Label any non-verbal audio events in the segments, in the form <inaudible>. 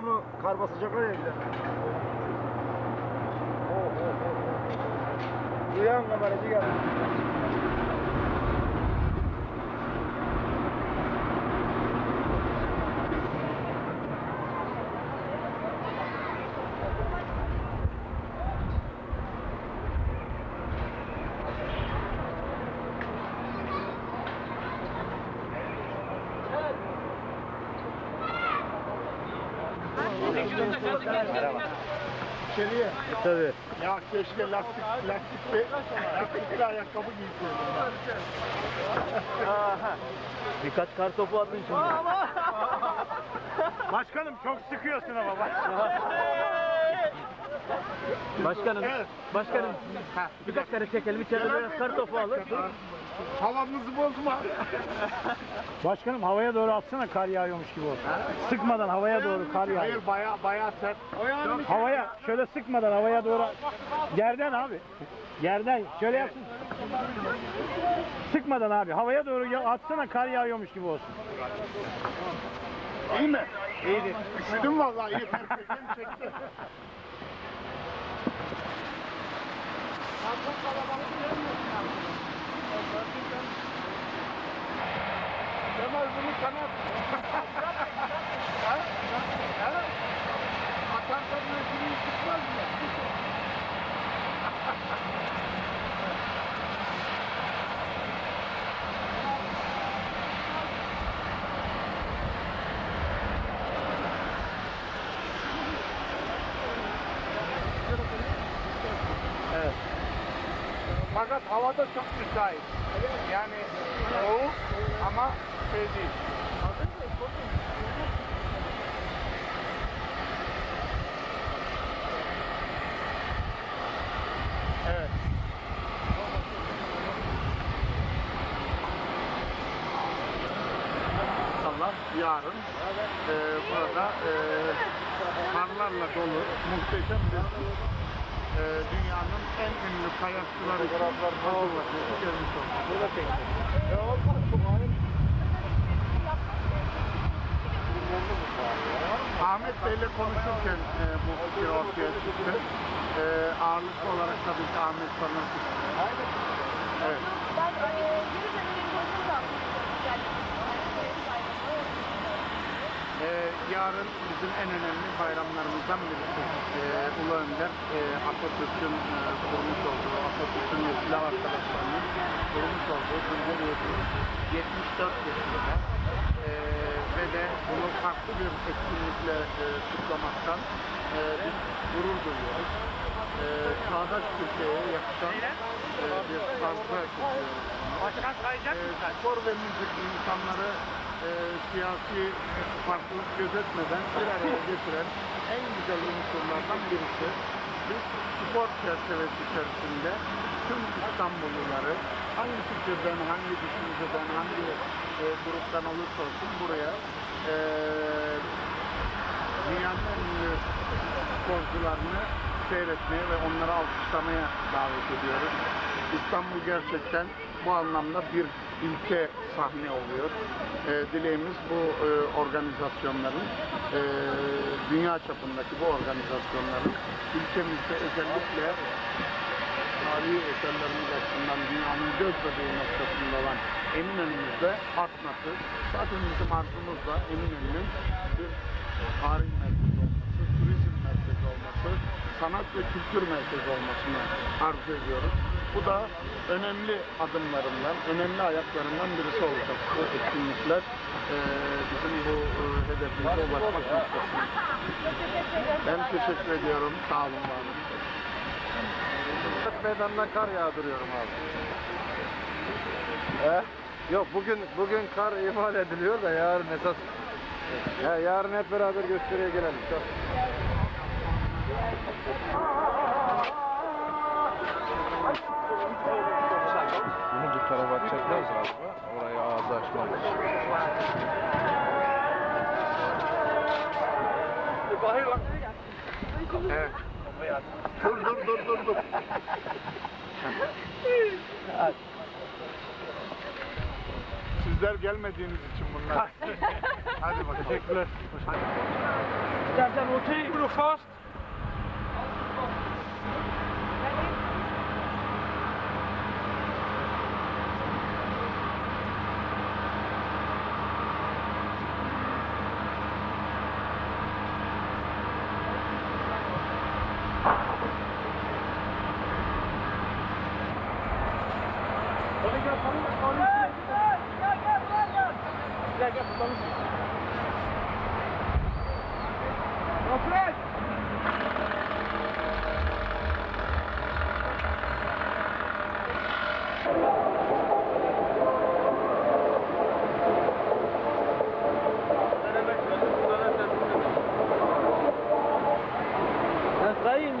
Devamlı kar basacaklar ya bir de. Duyan kameracı geldi. İçeriye. Tabii. Ya keşke lastik, lastikli, lastikli ayakkabı giyseydim. Birkaç kar topu attın şimdi. Başkanım çok sıkıyorsun ama. Başkanım, Evet. başkanım birkaç kare çekelim içeride biraz kar topu alır. Havamızı bozma. <laughs> Başkanım havaya doğru atsana kar yağıyormuş gibi olsun. Sıkmadan havaya doğru kar yağıyor. Hayır baya baya sert. Havaya şöyle sıkmadan havaya doğru. Yerden abi. Yerden şöyle yapsın. Sıkmadan abi havaya doğru ya- atsana kar yağıyormuş gibi olsun. İyi mi? İyidir. Üşüdüm vallahi iyi. Perspektifim çekti. <laughs> Evet. Fakat havada çok müsait. Yani soğuk ama şey. Evet. İnşallah yarın e, burada e, karlarla dolu muhteşem bir e, dünyanın en ünlü kayakçıları için görmüş. Ahmet Bey'le konuşurken e, bu fikir ortaya çıktı. E, ağırlıklı olarak tabii ki Ahmet bana Evet. Ben e, Ee, yarın bizim en önemli bayramlarımızdan birisi. Ee, Ulu Önder e, Atatürk'ün e, kurmuş olduğu, Atatürk'ün ve silah arkadaşlarının kurmuş olduğu Cumhuriyeti 74 yaşında. Ee, ve de bunu farklı bir etkinlikle e, kutlamaktan e, biz gurur duyuyoruz. Ee, çağdaş Türkiye'ye yakışan e, bir tarzda kutluyoruz. Başkan sayacak Ee, mısın? spor ve müzik insanları e, siyasi farklılık gözetmeden bir araya getiren en güzel unsurlardan birisi. Biz spor çerçevesi içerisinde tüm İstanbulluları hangi fikirden, hangi düşünceden, hangi e, gruptan olursa olsun buraya e, dünyanın en sporcularını seyretmeye ve onları alkışlamaya davet ediyoruz. İstanbul gerçekten bu anlamda bir ülke sahne oluyor. Ee, dileğimiz bu e, organizasyonların, e, dünya çapındaki bu organizasyonların ülkemizde özellikle tarihi eserlerimiz açısından dünyanın göz bebeği noktasında olan Eminönü'müzde artması, zaten bizim arzumuz da Eminönü'nün bir tarih merkezi olması, turizm merkezi olması, sanat ve kültür merkezi olmasını arzu ediyoruz. Bu da önemli adımlarından, önemli ayaklarından birisi olacak bu etkinlikler. Ee, bizim bu e, hedefimize ulaşmak noktasında. Ben teşekkür ediyorum. Sağ olun, var. Meydanına kar yağdırıyorum abi. He? Yok bugün bugün kar ihmal ediliyor da yarın esas. Ya yarın hep beraber gösteriye gelelim. Bunu bu tarafa açacaklar galiba. Orayı ağzı açmalı. Evet. Dur dur dur dur dur. Sizler gelmediğiniz için bunlar. Hadi bakalım. Teşekkürler. İstersen rotayı bunu fast. Nasıl iyi?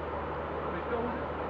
Thank you.